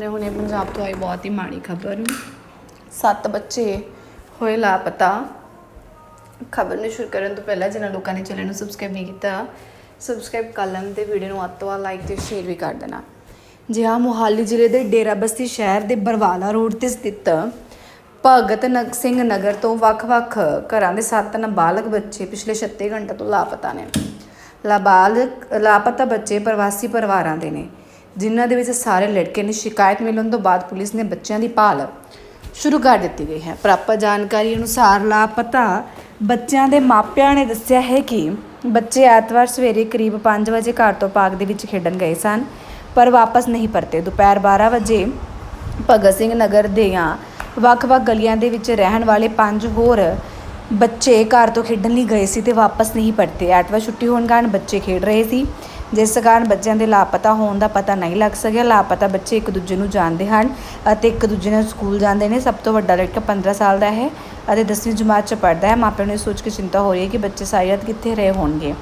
ਹੁਣੇ ਹੁਣੇ ਪੰਜਾਬ ਤੋਂ ਆਈ ਬਹੁਤ ਹੀ ਮਾੜੀ ਖਬਰ। ਸੱਤ ਬੱਚੇ ਹੋਏ ਲਾਪਤਾ। ਖਬਰ ਨੂੰ ਸ਼ੁਰੂ ਕਰਨ ਤੋਂ ਪਹਿਲਾਂ ਜਿਨ੍ਹਾਂ ਲੋਕਾਂ ਨੇ ਚੈਨਲ ਨੂੰ ਸਬਸਕ੍ਰਾਈਬ ਨਹੀਂ ਕੀਤਾ ਸਬਸਕ੍ਰਾਈਬ ਕਰ ਲੈਣ ਤੇ ਵੀਡੀਓ ਨੂੰ ਅੱਧ ਤੋਂ ਵੱਧ ਲਾਈਕ ਤੇ ਸ਼ੇਅਰ ਵੀ ਕਰ ਦੇਣਾ। ਜੀ ਹਾਂ ਮੋਹਾਲੀ ਜ਼ਿਲ੍ਹੇ ਦੇ ਡੇਰਾ ਬਸਤੀ ਸ਼ਹਿਰ ਦੇ ਬਰਵਾਲਾ ਰੋਡ ਤੇ ਸਥਿਤ ਭਗਤ ਨਗ ਸਿੰਘ ਨਗਰ ਤੋਂ ਵੱਖ-ਵੱਖ ਘਰਾਂ ਦੇ ਸੱਤ ਨਾਬਾਲਗ ਬੱਚੇ ਪਿਛਲੇ 36 ਘੰਟੇ ਤੋਂ ਲਾਪਤਾ ਨੇ। ਲਾਬਾਲਗ, ਲਾਪਤਾ ਬੱਚੇ ਪ੍ਰਵਾਸੀ ਪਰਿਵਾਰਾਂ ਦੇ ਨੇ। ਜਿਨ੍ਹਾਂ ਦੇ ਵਿੱਚ ਸਾਰੇ ਲੜਕੇ ਨੇ ਸ਼ਿਕਾਇਤ ਮਿਲਣ ਤੋਂ ਬਾਅਦ ਪੁਲਿਸ ਨੇ ਬੱਚਿਆਂ ਦੀ ਭਾਲ ਸ਼ੁਰੂ ਕਰ ਦਿੱਤੀ ਗਈ ਹੈ। ਪ੍ਰਾਪਤ ਜਾਣਕਾਰੀ ਅਨੁਸਾਰ ਲਾਪਤਾ ਬੱਚਿਆਂ ਦੇ ਮਾਪਿਆਂ ਨੇ ਦੱਸਿਆ ਹੈ ਕਿ ਬੱਚੇ ਐਤਵਾਰ ਸਵੇਰੇ ਕਰੀਬ 5 ਵਜੇ ਘਰ ਤੋਂ ਪਾਰਕ ਦੇ ਵਿੱਚ ਖੇਡਣ ਗਏ ਸਨ, ਪਰ ਵਾਪਸ ਨਹੀਂ ਪਰਤੇ। ਦੁਪਹਿਰ 12 ਵਜੇ ਭਗਤ ਸਿੰਘ ਨਗਰ ਦੀਆਂ ਵੱਖ-ਵੱਖ ਗਲੀਆਂ ਦੇ ਵਿੱਚ ਰਹਿਣ ਵਾਲੇ ਪੰਜ ਹੋਰ ਬੱਚੇ ਘਰ ਤੋਂ ਖੇਡਣ ਲਈ ਗਏ ਸੀ ਤੇ ਵਾਪਸ ਨਹੀਂ ਪਰਤੇ। ਐਤਵਾਰ ਛੁੱਟੀ ਹੋਣ ਕਾਰਨ ਬੱਚੇ ਖੇਡ ਰਹੇ ਸੀ। ਜਿਸ ਕਾਰਨ ਬੱਚਿਆਂ ਦੇ ਲਾਪਤਾ ਹੋਣ ਦਾ ਪਤਾ ਨਹੀਂ ਲੱਗ ਸਕਿਆ। ਲਾਪਤਾ ਬੱਚੇ ਇੱਕ ਦੂਜੇ ਨੂੰ ਜਾਣਦੇ ਹਨ ਅਤੇ ਇੱਕ ਦੂਜੇ ਨਾਲ ਸਕੂਲ ਜਾਂਦੇ ਨੇ। ਸਭ ਤੋਂ ਵੱਡਾ ਲੜਕਾ 15 ਸਾਲ ਦਾ ਹੈ ਅਤੇ 10ਵੀਂ ਜਮਾਤ ਚ ਪੜ੍ਹਦਾ ਹੈ। ਮਾਪਿਆਂ ਨੂੰ ਇਹ ਸੋਚ ਕੇ ਚਿੰਤਾ ਹੋ ਰਹੀ ਹੈ ਕਿ ਬੱਚੇ ਸਾਰੀ ਰਾਤ ਕਿੱਥੇ ਰਹੇ ਹੋਣਗੇ।